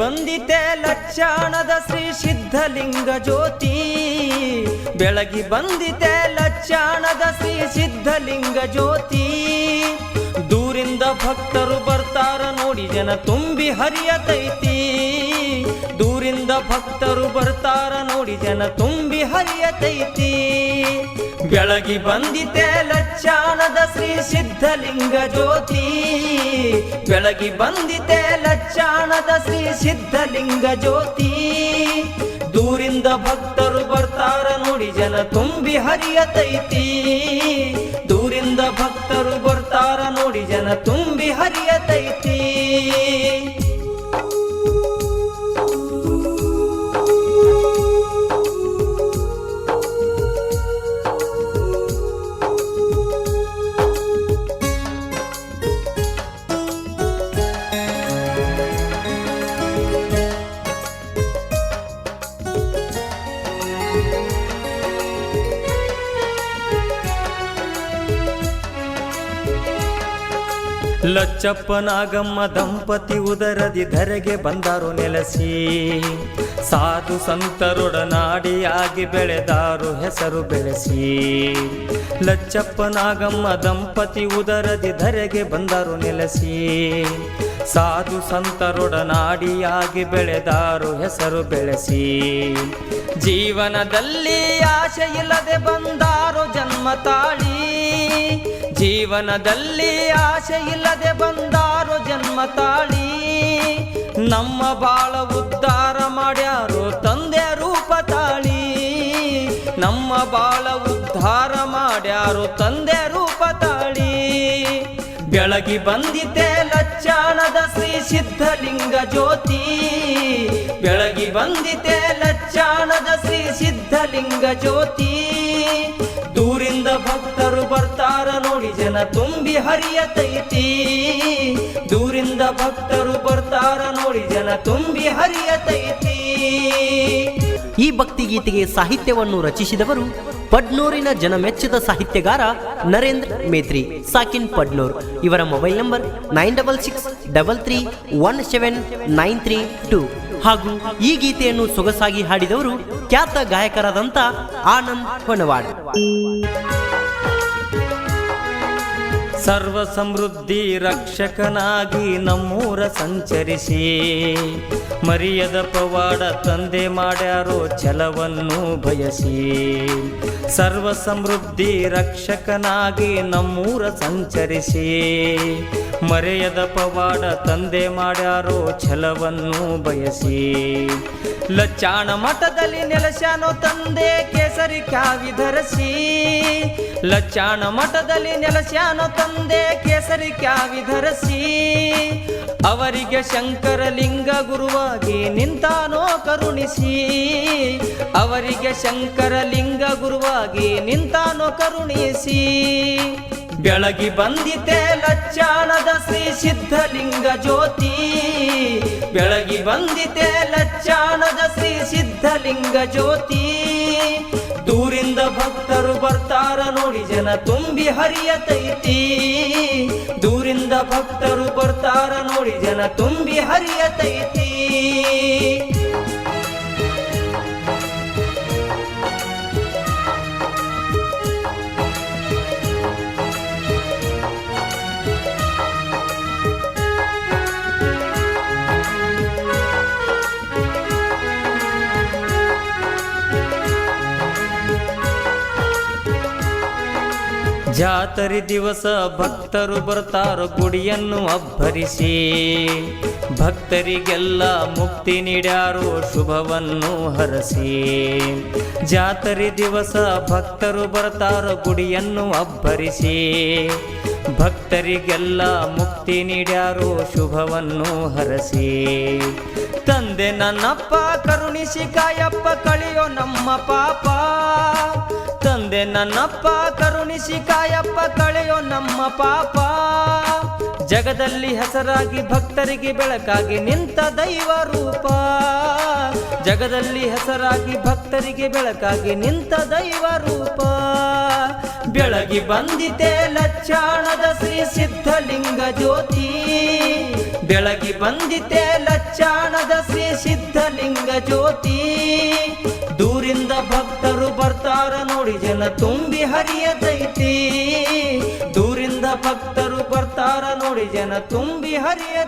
ಬಂದಿತೆ ಲಕ್ಷಣದ ಶ್ರೀ ಸಿದ್ಧಲಿಂಗ ಜ್ಯೋತಿ. ಬೆಳಗಿ ಬಂದಿತೆ ಲಕ್ಷಣದ ಶ್ರೀ ಸಿದ್ಧಲಿಂಗ ಜ್ಯೋತಿ. ದೂರಿಂದ ಭಕ್ತರು ಬರ್ತಾರ ನೋಡಿ, ಜನ ತುಂಬಿ ಹರಿಯತೈತಿ. ದೂರಿಂದ ಭಕ್ತರು ಬರ್ತಾರ ನೋಡಿ ಜನ ತುಂಬಿ ಹರಿಯತೈತಿ. ಬೆಳಗಿ ಬಂದಿತೆ ಲಚ್ಚಾನದ ಶ್ರೀ ಸಿದ್ಧಲಿಂಗ ಜ್ಯೋತಿ. ಬೆಳಗಿ ಬಂದಿತೆ ಲಚ್ಚಾನದ ಶ್ರೀ ಸಿದ್ಧಲಿಂಗ ಜ್ಯೋತಿ. ದೂರಿಂದ ಭಕ್ತರು ಬರ್ತಾರ ನೋಡಿ ಜನ ತುಂಬಿ ಹರಿಯತೈತಿ. ದೂರಿಂದ ಭಕ್ತರು ಬರ್ತಾರ ನೋಡಿ ಜನ ತುಂಬಿ ಹರಿಯತೈತಿ. Thank you. ಲಚ್ಚಪ್ಪನಾಗಮ್ಮ ದಂಪತಿ ಉದರದಿ ಧರೆಗೆ ಬಂದರು ನೆಲೆಸಿ. ಸಾಧು ಸಂತರೊಡನಾಡಿಯಾಗಿ ಬೆಳೆದಾರು ಹೆಸರು ಬೆಳೆಸಿ. ಲಚ್ಚಪ್ಪನಾಗಮ್ಮ ದಂಪತಿ ಉದರದಿ ಧರೆಗೆ ಬಂದರು ನೆಲೆಸಿ. ಸಾಧು ಸಂತರೊಡನಾಡಿಯಾಗಿ ಬೆಳೆದಾರು ಹೆಸರು ಬೆಳೆಸಿ. ಜೀವನದಲ್ಲಿ ಆಶೆ ಇಲ್ಲದೆ ಬಂದಾರು ಜನ್ಮ ತಾಳಿ. ಜೀವನದಲ್ಲಿ ಆಶೆ ಇಲ್ಲದೆ ಬಂದಾರು ಜನ್ಮ ತಾಳಿ. ನಮ್ಮ ಬಾಳ ಉದ್ಧಾರ ಮಾಡ್ಯಾರು ತಂದೆ ರೂಪ ತಾಳಿ. ನಮ್ಮ ಬಾಳ ಉದ್ಧಾರ ಮಾಡ್ಯಾರು ತಂದೆ ರೂಪ ತಾಳಿ. ಬೆಳಗಿ ಬಂದಿದೆ ಲಚ್ಚಾಣದ ಶ್ರೀ ಸಿದ್ಧಲಿಂಗ ಜ್ಯೋತಿ. ಬೆಳಗಿ ಬಂದಿದೆ ಲಚ್ಚಾಣದ ಶ್ರೀ ಸಿದ್ಧಲಿಂಗ ಜ್ಯೋತಿ. ಜನ ತುಂಬಿ ಹರಿಯತೈತಿ. ದೂರಿಂದ ಭಕ್ತರು ಬರ್ತಾರ ನೋಡಿ ಜನ ತುಂಬಿ ಹರಿಯತೈತಿ. ಈ ಭಕ್ತಿಗೀತೆಗೆ ಸಾಹಿತ್ಯವನ್ನು ರಚಿಸಿದವರು ಪಡ್ನೂರಿನ ಜನಮೆಚ್ಚಿದ ಸಾಹಿತ್ಯಗಾರ ನರೇಂದ್ರ ಮೇತ್ರಿ ಸಾಕಿನ್ ಪಡ್ನೂರ್. ಇವರ mobile number nine double six double three one seven nine three two. ಹಾಗೂ ಈ ಗೀತೆಯನ್ನು ಸೊಗಸಾಗಿ ಹಾಡಿದವರು ಖ್ಯಾತ ಗಾಯಕರಾದಂಥ ಆನಂದ್ ಹೊನವಾಡ್. ಸರ್ವ ಸಮೃದ್ಧಿ ರಕ್ಷಕನಾಗಿ ನಮ್ಮೂರ ಸಂಚರಿಸಿ. ಮರಿಯದ ಪವಾಡ ತಂದೆ ಮಾಡ್ಯಾರೋ ಛಲವನ್ನು ಬಯಸಿ. ಸರ್ವ ಸಮೃದ್ಧಿ ರಕ್ಷಕನಾಗಿ ನಮ್ಮೂರ ಸಂಚರಿಸಿ. ಮರೆಯದ ಪವಾಡ ತಂದೆ ಮಾಡ್ಯಾರೋ ಛಲವನ್ನು ಬಯಸಿ. ಲಚ್ಚಾಣ ಮಠದಲ್ಲಿ ನೆಲೆಸ್ಯಾನೋ ತಂದೆ ಕೇಸರಿ ಕಾವಿ ಧರಿಸಿ. ಲಚ್ಚಾಣ ಮಠದಲ್ಲಿ ನೆಲೆಸ್ಯಾನೋ ತಂದೆ ಕೇಸರಿ ಕ್ಯಾವಿ ಧರಿಸಿ, ಅವರಿಗೆ ಶಂಕರ ಲಿಂಗ ಗುರುವಾಗಿ ನಿಂತಾನೋ ಕರುಣಿಸಿ, ಅವರಿಗೆ ಶಂಕರ ಲಿಂಗ ಗುರುವಾಗಿ ನಿಂತಾನೋ ಕರುಣಿಸಿ. ಬೆಳಗಿ ಬಂದಿತೆ ಲಚ್ಚಾನದ ಶ್ರೀ ಸಿದ್ಧಲಿಂಗ ಜ್ಯೋತಿ, ಬೆಳಗಿ ಬಂದಿತೆ ಲಚ್ಚಾನದ ಶ್ರೀ ಸಿದ್ಧಲಿಂಗ ಜ್ಯೋತಿ. ಭಕ್ತರು ಬರ್ತಾರ ನೋಡಿ ಜನ ತುಂಬಿ ಹರಿಯತೈತಿ. ದೂರಿಂದ ಭಕ್ತರು ಬರ್ತಾರ ನೋಡಿ ಜನ ತುಂಬಿ ಹರಿಯತೈತಿ. ಜಾತರಿ ದಿವಸ ಭಕ್ತರು ಬರ್ತಾರೋ ಗುಡಿಯನ್ನು ಅಬ್ಬರಿಸಿ. ಭಕ್ತರಿಗೆಲ್ಲ ಮುಕ್ತಿ ನೀಡ್ಯಾರೋ ಶುಭವನ್ನು ಹರಸಿ. ಜಾತರಿ ದಿವಸ ಭಕ್ತರು ಬರ್ತಾರ ಗುಡಿಯನ್ನು ಅಬ್ಬರಿಸಿ. ಭಕ್ತರಿಗೆಲ್ಲ ಮುಕ್ತಿ ನೀಡ್ಯಾರೋ ಶುಭವನ್ನು ಹರಸಿ. ತಂದೆ ನನ್ನಪ್ಪ, ಕರುಣಿಸಿ ಕಾಯಪ್ಪ, ಕಳಿಯೋ ನಮ್ಮ ಪಾಪ. ತಂದೆ ನನ್ನಪ್ಪ ಕರುಣಿಸಿ ಕಾಯಪ್ಪ, ಕಳೆಯೋ ನಮ್ಮ ಪಾಪ. ಜಗದಲ್ಲಿ ಹೆಸರಾಗಿ ಭಕ್ತರಿಗೆ ಬೆಳಕಾಗಿ ನಿಂತ ದೈವ ರೂಪ. ಜಗದಲ್ಲಿ ಹೆಸರಾಗಿ ಭಕ್ತರಿಗೆ ಬೆಳಕಾಗಿ ನಿಂತ ದೈವ ರೂಪ. ಬೆಳಗಿ ಬಂದಿದೆ ಲಚ್ಚಾಣದ ಶ್ರೀ ಸಿದ್ಧಲಿಂಗ ಜ್ಯೋತಿ. ಬೆಳಗಿ ಬಂದಿದೆ ಲಚ್ಚಾಣದ ಶ್ರೀ ಸಿದ್ಧಲಿಂಗ ಜ್ಯೋತಿ. ನೋಡಿ ಜನ ತುಂಬಿ ಹರಿಯತೈತಿ. ದೂರಿಂದ ಭಕ್ತರು ಬರ್ತಾರ ನೋಡಿ ಜನ ತುಂಬಿ ಹರಿಯತೈತಿ.